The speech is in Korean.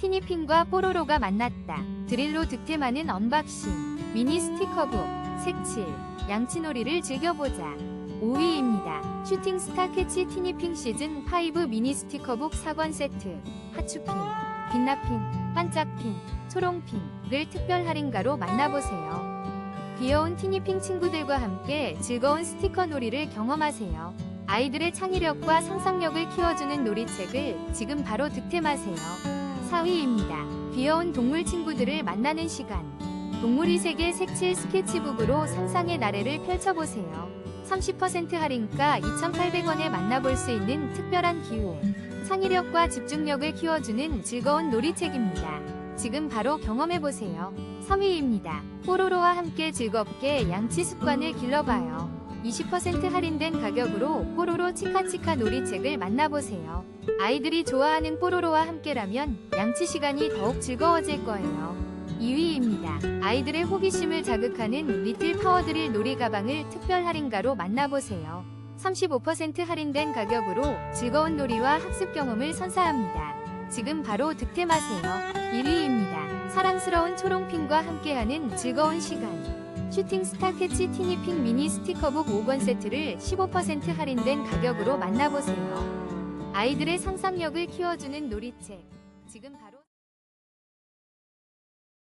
티니핑과 뽀로로가 만났다. 드릴로 득템하는 언박싱. 미니 스티커북. 색칠. 양치놀이를 즐겨보자. 5위입니다. 슈팅스타 캐치 티니핑 시즌 5 미니 스티커북 4권 세트. 하추핑, 빛나핑, 반짝핑, 초롱핑을 특별 할인가로 만나보세요. 귀여운 티니핑 친구들과 함께 즐거운 스티커 놀이를 경험하세요. 아이들의 창의력과 상상력을 키워주는 놀이책을 지금 바로 득템하세요. 4위입니다. 귀여운 동물 친구들을 만나는 시간. 동물이 세계 색칠 스케치북으로 상상의 나래를 펼쳐보세요. 30% 할인가 2,800원에 만나볼 수 있는 특별한 기회. 창의력과 집중력을 키워주는 즐거운 놀이책입니다. 지금 바로 경험해보세요. 3위입니다. 뽀로로와 함께 즐겁게 양치 습관을 길러봐요. 20% 할인된 가격으로 뽀로로 치카치카 놀이책을 만나보세요. 아이들이 좋아하는 뽀로로와 함께라면 양치 시간이 더욱 즐거워질 거예요. 2위입니다. 아이들의 호기심을 자극하는 리틀 파워드릴 놀이 가방을 특별 할인가로 만나보세요. 35% 할인된 가격으로 즐거운 놀이와 학습 경험을 선사합니다. 지금 바로 득템하세요. 1위입니다. 사랑스러운 초롱핑과 함께하는 즐거운 시간. 슈팅 스타 캐치 티니핑 미니 스티커북 5권 세트를 15% 할인된 가격으로 만나보세요. 아이들의 상상력을 키워주는 놀이책. 지금 바로